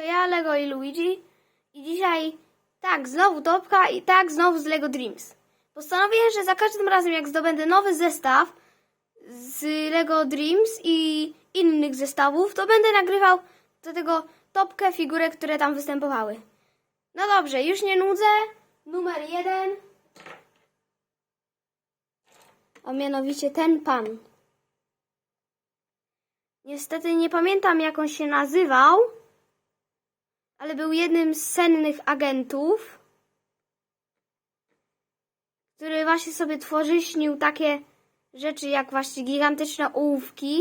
to ja, Lego i Luigi. I dzisiaj tak, znowu topka i tak, znowu z Lego Dreams. Postanowiłem, że za każdym razem, jak zdobędę nowy zestaw z Lego Dreams i innych zestawów, to będę nagrywał do tego topkę figurek, które tam występowały. No dobrze, już nie nudzę. Numer jeden. A mianowicie ten pan. Niestety nie pamiętam, jak on się nazywał, ale był jednym z sennych agentów, który właśnie sobie tworzy, śnił takie rzeczy jak właśnie gigantyczne ołówki.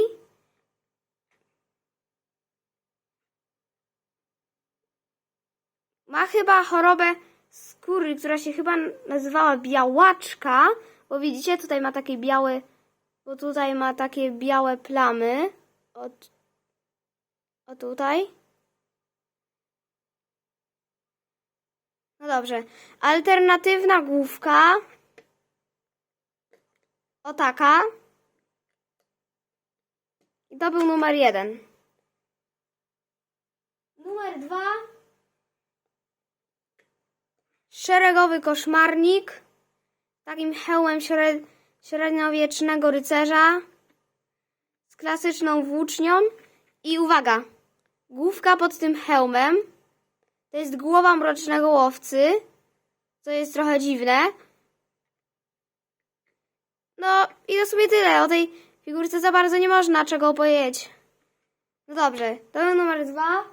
Ma chyba chorobę skóry, która się chyba nazywała białaczka, bo widzicie, tutaj ma takie białe, bo tutaj ma takie białe plamy. O, o tutaj. No dobrze. Alternatywna główka. O taka. I to był numer jeden. Numer dwa. Szeregowy koszmarnik. Takim hełmem śred... średniowiecznego rycerza. Z klasyczną włócznią. I uwaga. Główka pod tym hełmem. To jest głowa mrocznego łowcy. Co jest trochę dziwne. No i to w sumie tyle. O tej figurce za bardzo nie można czego opowiedzieć. No dobrze, to był numer dwa.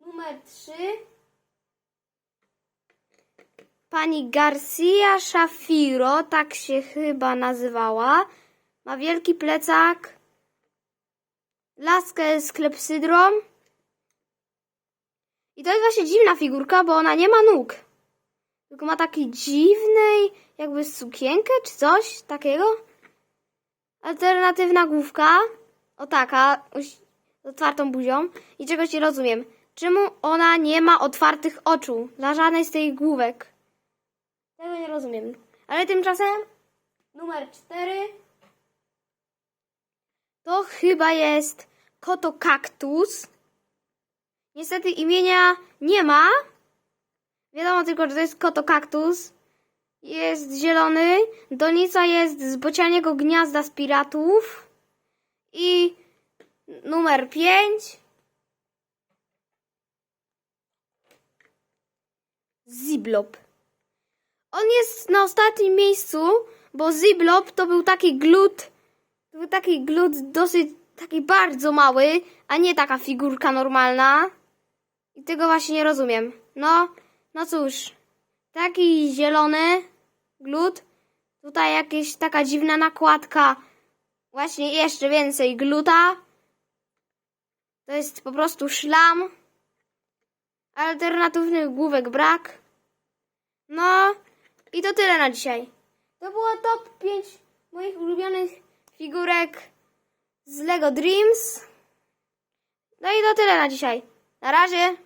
Numer trzy. Pani Garcia Shafiro, tak się chyba nazywała. Ma wielki plecak. Laskę z klepsydrą. I to jest właśnie dziwna figurka, bo ona nie ma nóg. Tylko ma taki dziwny, jakby sukienkę czy coś takiego. Alternatywna główka. O taka, z otwartą buzią. I czegoś nie rozumiem. Czemu ona nie ma otwartych oczu dla żadnej z tych główek? Tego nie rozumiem. Ale tymczasem numer cztery to chyba jest koto kaktus. Niestety imienia nie ma. Wiadomo tylko, że to jest koto kaktus. Jest zielony. Donica jest z bocianiego gniazda z piratów. I numer 5. Ziblob. On jest na ostatnim miejscu, bo Ziblob to był taki glut. To był taki glut dosyć, taki bardzo mały, a nie taka figurka normalna. I tego właśnie nie rozumiem. No, no cóż. Taki zielony glut. Tutaj jakieś taka dziwna nakładka. Właśnie jeszcze więcej gluta. To jest po prostu szlam. Alternatywnych główek brak. No i to tyle na dzisiaj. To było top 5 moich ulubionych figurek z Lego Dreams. No i to tyle na dzisiaj. Na razie.